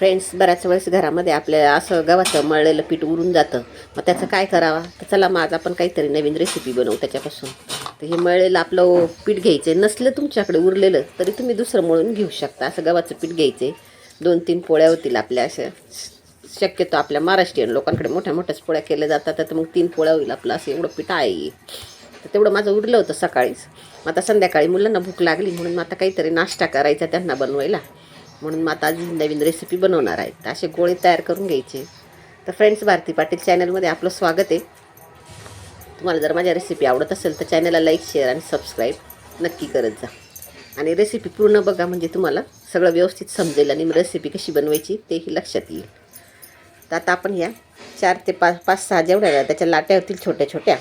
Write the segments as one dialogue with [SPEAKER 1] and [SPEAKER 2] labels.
[SPEAKER 1] Friends बऱ्याच वेळेस घरामध्ये आपल्या असं गव्हाचं मळलेलं पीठ उरून जातं. मग त्याचं काय करावा? तर चला मग आज आपण काहीतरी नवीन रेसिपी बनवू त्याच्यापासून. तर हे मळलेलं आपलं पीठ घ्यायचं नसलं तुमच्याकडे उरलेलं तरी तुम्ही दुसरं मळून घेऊ शकता. असं गव्हाचं पीठ घ्यायचे दोन तीन पोळ्या होतील आपल्या अशा. शक्यतो आपल्या महाराष्ट्रीयन लोकांकडे मोठ्या मोठ्याच पोळ्या केल्या जातात. तर मग तीन पोळ्या होईल आपलं असं एवढं पीठ आहे. तर तेवढं माझं उरलं होतं सकाळीच. मग आता संध्याकाळी मुलांना भूक लागली म्हणून मग आता काहीतरी नाश्ता करायचा त्यांना बनवायला. म्हणून मग आता आज नवीन रेसिपी बनवणार आहे तर असे गोळे तयार करून घ्यायचे. तर फ्रेंड्स भारती पाटील चॅनलमध्ये आपलं स्वागत आहे. तुम्हाला जर माझ्या रेसिपी आवडत असेल तर चॅनलला लाईक शेअर आणि सबस्क्राईब नक्की करत जा. आणि रेसिपी पूर्ण बघा म्हणजे तुम्हाला सगळं व्यवस्थित समजेल आणि रेसिपी कशी बनवायची तेही लक्षात येईल. तर आता आपण ह्या चार ते पाच पाच सहा जेवढ्या त्याच्या लाट्या होतील छोट्या छोट्या.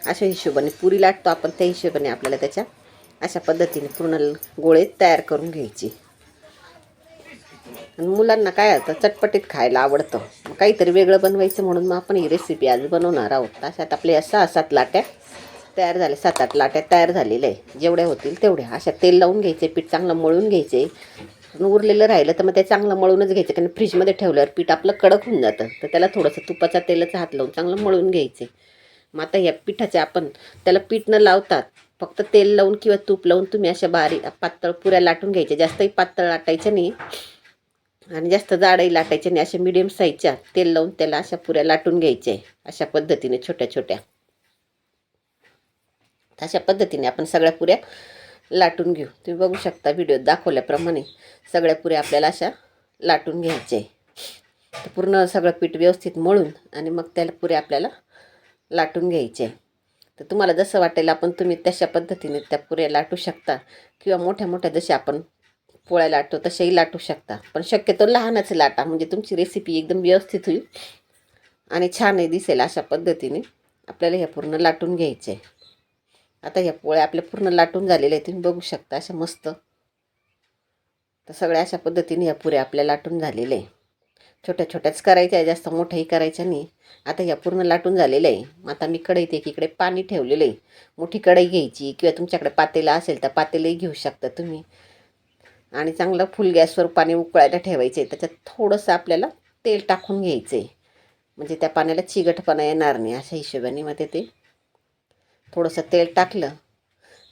[SPEAKER 1] अशा हिशोबाने पुरी लाटतो आपण त्या हिशोबाने आपल्याला त्याच्या अशा पद्धतीने पूर्ण गोळे तयार करून घ्यायचे. आणि मुलांना काय आता चटपटीत खायला आवडतं. काहीतरी वेगळं बनवायचं म्हणून मग आपण ही रेसिपी आज बनवणार आहोत. अशात आपल्या सहा सात लाट्या तयार झाल्या. सात आठ लाट्या तयार झालेल्या आहे जेवढ्या होतील तेवढ्या. अशा तेल लावून घ्यायचे पीठ चांगलं मळून घ्यायचे. उरलेलं राहिलं तर मग ते चांगलं मळूनच घ्यायचं. कारण फ्रीजमध्ये ठेवल्यावर पीठ आपलं कडक होऊन जातं. तर त्याला थोडंसं तुपाचा तेलाचा हात लावून चांगलं मळून घ्यायचे. मग आता या पिठाचे आपण त्याला पीठ न लावतात फक्त तेल लावून किंवा तूप लावून तुम्ही अशा बारीक पातळ पुऱ्या लाटून घ्यायच्या. जास्तही पातळ लाटायच्या नाही. आणि जास्त जाडही लाटायचे आणि अशा मिडियम साईजच्या तेल लावून त्याला अशा पुऱ्या लाटून घ्यायच्या अशा पद्धतीने छोट्या छोट्या. अशा पद्धतीने आपण सगळ्या पुऱ्या लाटून घेऊ. तुम्ही बघू शकता व्हिडिओत दाखवल्याप्रमाणे सगळ्या पुऱ्या आपल्याला अशा लाटून घ्यायच्या तर पूर्ण सगळं पीठ व्यवस्थित मळून आणि मग त्याला पुऱ्या आपल्याला लाटून घ्यायचे. तर तुम्हाला जसं वाटेल आपण तुम्ही तशा पद्धतीने त्या पुऱ्या लाटू शकता किंवा मोठ्या मोठ्या जशा आपण पोळ्या लाटतो तशाही लाटू शकता. पण शक्यतो लहानच लाटा म्हणजे तुमची रेसिपी एकदम व्यवस्थित होईल आणि छानही दिसेल अशा पद्धतीने. आपल्याला ह्या पूर्ण लाटून घ्यायचे आता ह्या पोळ्या आपल्या पूर्ण लाटून झालेल्या आहेत तुम्ही बघू शकता अशा मस्त. तर सगळ्या अशा पद्धतीने ह्या पुऱ्या आपल्या लाटून झालेल्या आहे छोट्या छोट्याच करायच्या आहे जास्त मोठ्याही करायच्या नाही. आता ह्या पूर्ण लाटून झालेलं आहे आता मी कढईत एकीकडे पाणी ठेवलेलं आहे. मोठी कढई घ्यायची किंवा तुमच्याकडे पातेला असेल तर पातेलंही घेऊ शकता तुम्ही. आणि चांगलं फुल गॅसवर पाणी उकळायला ठेवायचं आहे त्याच्यात थोडंसं आपल्याला तेल टाकून घ्यायचं आहे म्हणजे त्या पाण्याला चिगटपणा येणार नाही अशा हिशोबाने मग ते थोडंसं तेल टाकलं.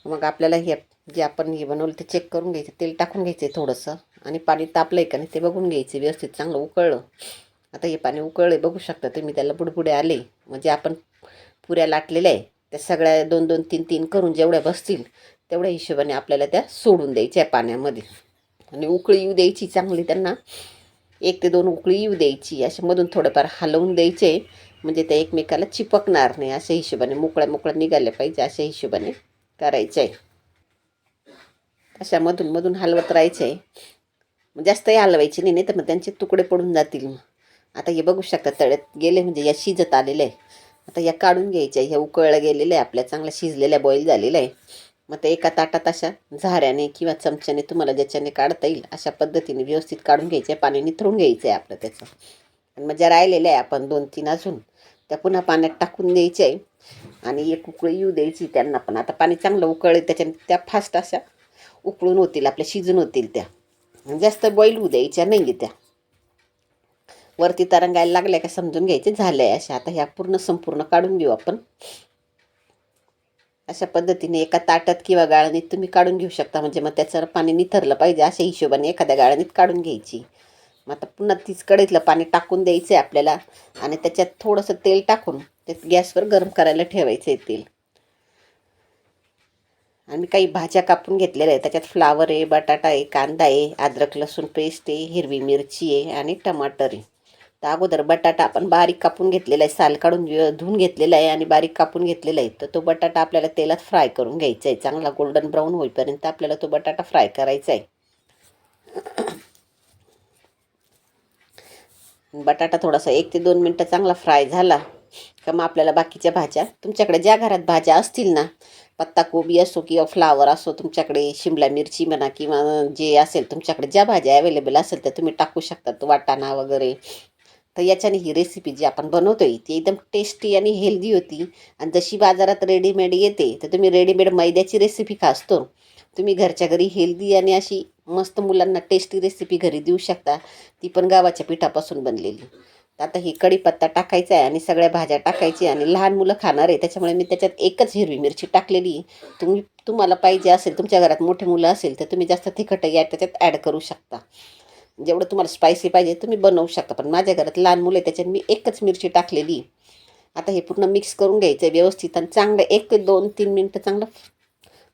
[SPEAKER 1] मग आपल्याला हे जे आपण हे बनवलं ते चेक करून घ्यायचं. तेल टाकून घ्यायचं आहे थोडंसं. आणि पाणी तापलं आहे का नाही ते बघून घ्यायचं व्यवस्थित चांगलं उकळलं. आता हे पाणी उकळलं बघू शकता तुम्ही. त्याला बुडबुडे आले. म्हणजे आपण पुऱ्या लाटलेल्या आहे त्या सगळ्या दोन दोन तीन तीन करून जेवढ्या बसतील तेवढ्या हिशोबाने आपल्याला त्या सोडून द्यायच्या पाण्यामध्ये. आणि उकळी येऊ द्यायची चांगली त्यांना. एक ते दोन उकळी येऊ द्यायची. अशा मधून थोडंफार हलवून द्यायचे. म्हणजे त्या एकमेकाला चिपकणार नाही अशा हिशोबाने. मोकळ्या मोकळ्या निघाल्या पाहिजे अशा हिशोबाने करायचं. आहे अशा मधून मधून हलवत राहायचं. आहे जास्तही हलवायची नाही नाही तर मग त्यांचे तुकडे पडून जातील मग. आता हे बघू शकता तळ्यात गेले म्हणजे या शिजत आलेलं. आहे आता या काढून घ्यायच्या. ह्या उकळल्या गेलेल्या आहे आपल्या चांगल्या शिजलेल्या बॉईल झालेल्या आहे. मग ते एका ताटात अशा झाऱ्याने किंवा चमच्याने तुम्हाला ज्याच्याने काढता येईल अशा पद्धतीने व्यवस्थित काढून घ्यायचे पाणी निथळून घ्यायचं आहे आपलं त्याचं. आणि मग ज्या राहिलेल्या आहे आपण दोन तीन अजून त्या पुन्हा पाण्यात टाकून द्यायच्या आहे आणि एक उकळी येऊ द्यायची त्यांना पण. आता पाणी चांगलं उकळले त्याच्याने त्या फास्ट अशा उकळून होतील आपल्या शिजून होतील त्या. जास्त बॉईल होऊ द्यायच्या नाही त्या. वरती तरंगायला लागल्या का समजून घ्यायचे? झाल्या अशा. आता ह्या पूर्ण संपूर्ण काढून घेऊ आपण. अशा पद्धतीने एका ताटात किंवा गाळणीत तुम्ही काढून घेऊ शकता. म्हणजे मग त्याचं पाणी निथरलं पाहिजे अशा हिशोबाने एखाद्या गाळणीत काढून घ्यायची. मग आता पुन्हा तीच कढईतलं पाणी टाकून द्यायचं आहे आपल्याला आणि त्याच्यात थोडंसं तेल टाकून ते गॅसवर गरम करायला ठेवायचं आहे तेल. आणि काही भाज्या कापून घेतलेल्या आहे त्याच्यात फ्लावर आहे बटाटा आहे कांदा आहे अद्रक लसूण पेस्ट आहे हिरवी मिरची आहे आणि टमाटर आहे. तर अगोदर बटाटा आपण बारीक कापून घेतलेला आहे साल काढून धुवून घेतलेला आहे आणि बारीक कापून घेतलेला आहे. तर तो बटाटा आपल्याला तेलात फ्राय करून घ्यायचा आहे. चांगला गोल्डन ब्राऊन होईपर्यंत आपल्याला तो बटाटा फ्राय करायचा आहे. बटाटा थोडासा एक ते दोन मिनटं चांगला फ्राय झाला का मग आपल्याला बाकीच्या भाज्या तुमच्याकडे ज्या घरात भाज्या असतील ना पत्ताकोबी असो किंवा फ्लावर असो तुमच्याकडे शिमला मिरची म्हणा किंवा जे असेल तुमच्याकडे ज्या भाज्या अवेलेबल असेल त्या तुम्ही टाकू शकता. वाटाणा वगैरे तर याच्याने ही रेसिपी जी आपण बनवतोय ती एकदम टेस्टी आणि हेल्दी होती. आणि जशी बाजारात रेडीमेड येते तर तुम्ही रेडीमेड मैद्याची रेसिपी खासतो तुम्ही घरच्या घरी हेल्दी आणि अशी मस्त मुलांना टेस्टी रेसिपी घरी देऊ शकता. ती पण गावाच्या पिठापासून बनलेली. आता ही कढीपत्ता टाकायचा आहे आणि सगळ्या भाज्या टाकायची आणि लहान मुलं खाणार आहे त्याच्यामुळे मी त्याच्यात एकच हिरवी मिरची टाकलेली आहे. तुम्ही तुम्हाला पाहिजे असेल तुमच्या घरात मोठे मुलं असेल तर तुम्ही जास्त तिखट या त्याच्यात ॲड करू शकता. जेवढं तुम्हाला स्पायसी पाहिजे तुम्ही बनवू शकता. पण माझ्या घरात लहान मुलं आहे त्याच्यात मी एकच मिरची टाकलेली आता हे पूर्ण मिक्स करून घ्यायचं आहे व्यवस्थित आणि चांगलं एक ते दोन तीन मिनटं चांगलं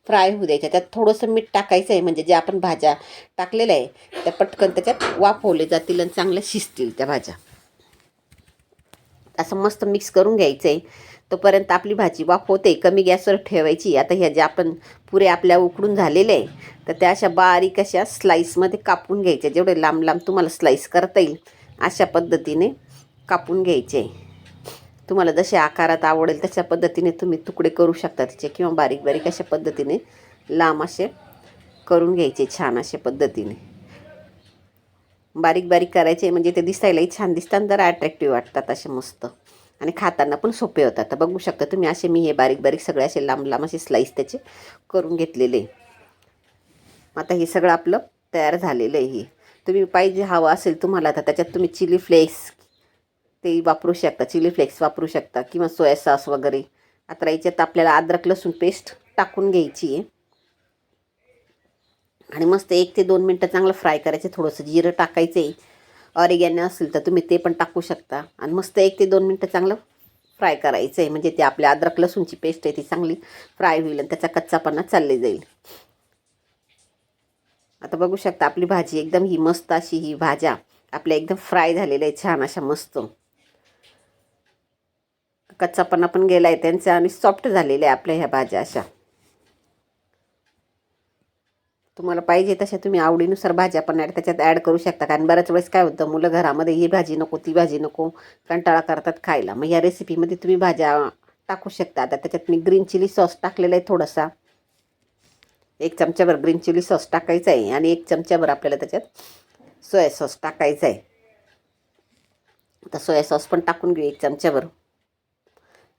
[SPEAKER 1] फ्राय होऊ द्यायचं. त्यात थोडंसं मीठ टाकायचं आहे म्हणजे जे आपण भाज्या टाकलेल्या आहे त्या पटकन त्याच्यात वाफवले जातील आणि चांगल्या शिजतील त्या भाज्या. असं मस्त मिक्स करून घ्यायचं आहे तोपर्यंत आपली भाजी वाफ होते कमी गॅसवर ठेवायची. आता ह्या ज्या आपण पुरे आपल्या उकडून झालेले आहे तर त्या अशा बारीक अशा स्लाईसमध्ये कापून घ्यायच्या जेवढे लांब लांब तुम्हाला स्लाईस करता येईल अशा पद्धतीने कापून घ्यायचे. तुम्हाला जसे आकारात आवडेल तशा पद्धतीने तुम्ही तुकडे करू शकता त्याचे किंवा बारीक बारीक अशा पद्धतीने लांब असे करून घ्यायचे छान अशा पद्धतीने. बारीक बारीक करायचे म्हणजे ते दिसायलाही छान दिसतात जरा अट्रॅक्टिव्ह वाटतात असे मस्त. आणि खाताना पण सोपे होतात. तर बघू शकता तुम्ही असे मी हे बारीक बारीक सगळे असे लांब लांब असे स्लाईस त्याचे करून घेतलेले. आता हे सगळं आपलं तयार झालेलं आहे हे. तुम्ही पाहिजे हवं असेल तुम्हाला तर त्याच्यात तुम्ही चिली फ्लेक्स ते वापरू शकता. चिली फ्लेक्स वापरू शकता किंवा सोया सॉस वगैरे. आता याच्यात आपल्याला अद्रक लसूण पेस्ट टाकून घ्यायची आहे. आणि मस्त एक ते दोन मिनटं चांगलं फ्राय करायचे थोडंसं जिरं टाकायचं. आहे ऑरिगॅनो असेल तर तुम्ही ते पण टाकू शकता. आणि मस्त एक ते दोन मिनटं चांगलं फ्राय करायचं आहे म्हणजे ते आपल्या अद्रक लसूणची पेस्ट आहे ती चांगली फ्राय होईल आणि त्याचा कच्चापणा चालले जाईल. आता बघू शकता आपली भाजी एकदम ही मस्त अशी ही भाज्या आपल्या एकदम फ्राय झालेल्या आहे छान अशा मस्त. कच्चापणा पण गेला आहे त्यांचा आणि सॉफ्ट झालेल्या आहे आपल्या ह्या भाज्या अशा. तुम्हाला पाहिजे तशा तुम्ही आवडीनुसार भाज्या पण ॲड त्याच्यात ॲड करू शकता. कारण बऱ्याच वेळेस काय होतं मुलं घरामध्ये ही भाजी नको ती भाजी नको कंटाळा करतात खायला. मग या रेसिपीमध्ये तुम्ही भाज्या टाकू शकता. आता त्याच्यात मी ग्रीन चिली सॉस टाकलेला आहे थोडासा. एक चमच्याभर ग्रीन चिली सॉस टाकायचा आहे आणि एक चमच्याभर आपल्याला त्याच्यात सोया सॉस टाकायचा आहे. आता सोया सॉस पण टाकून घेऊ एक चमच्याभर.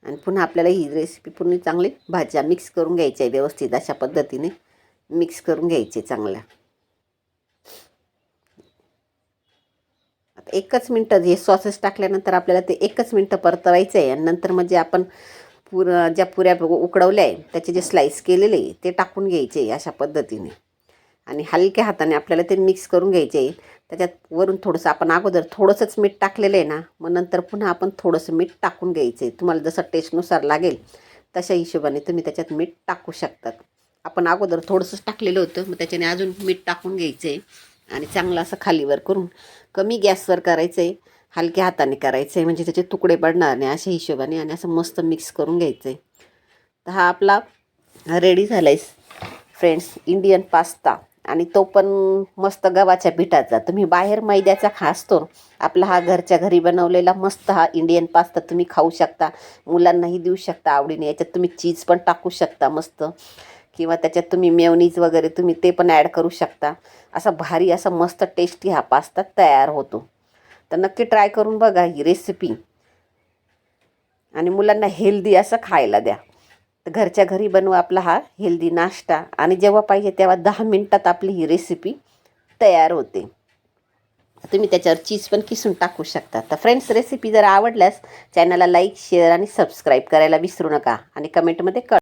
[SPEAKER 1] आणि पुन्हा आपल्याला ही रेसिपी पूर्ण चांगली भाज्या मिक्स करून घ्यायच्या आहे व्यवस्थित अशा पद्धतीने. मिक्स करून घ्यायचे चांगला. आता एकच मिनटं हे सॉसेस टाकल्यानंतर आपल्याला ते एकच मिनटं परतवायचं आहे आणि नंतर म्हणजे आपण पुर ज्या पुऱ्या उकडवल्या आहे त्याचे जे स्लाईस केलेले आहे ते टाकून घ्यायचे अशा पद्धतीने. आणि हलक्या हाताने आपल्याला ते मिक्स करून घ्यायचे आहे. त्याच्यात वरून थोडंसं आपण अगोदर थोडंसंच मीठ टाकलेलं आहे ना मग नंतर पुन्हा आपण थोडंसं मीठ टाकून घ्यायचं आहे तुम्हाला जसं टेस्टनुसार लागेल तशा हिशोबाने तुम्ही त्याच्यात मीठ टाकू शकतात. आपण अगोदर थोडंसंच टाकलेलं होतं मग त्याच्याने अजून मीठ टाकून घ्यायचं आहे आणि चांगलं असं खालीवर करून कमी गॅसवर करायचं आहे हलक्या हाताने करायचं आहे म्हणजे त्याचे तुकडे पडणार नाही अशा हिशोबाने आणि असं मस्त मिक्स करून घ्यायचं आहे तर हा आपला रेडी झाला आहे फ्रेंड्स इंडियन पास्ता. आणि तो पण मस्त गव्हाच्या पिठाचा. तुम्ही बाहेर मैद्याचा खासतो आपला हा घरच्या घरी बनवलेला मस्त हा इंडियन पास्ता तुम्ही खाऊ शकता. मुलांनाही देऊ शकता आवडीने. याच्यात तुम्ही चीज पण टाकू शकता मस्त. किंवा त्याच्यात तुम्ही मेवनीज वगैरे तुम्ही ते पण ॲड करू शकता. असा भारी असा मस्त टेस्टी हा पास्ता तयार होतो. तर नक्की ट्राय करून बघा ही रेसिपी आणि मुलांना हेल्दी असं खायला द्या. तर घरच्या घरी बनवा आपला हा हेल्दी नाश्ता. आणि जेव्हा पाहिजे तेव्हा दहा मिनटात आपली ही रेसिपी तयार होते. तुम्ही त्याच्यावर चीज पण किसून टाकू शकता. तर फ्रेंड्स रेसिपी जर आवडल्यास चॅनलला लाईक शेअर आणि सबस्क्राईब करायला विसरू नका. आणि कमेंटमध्ये कळ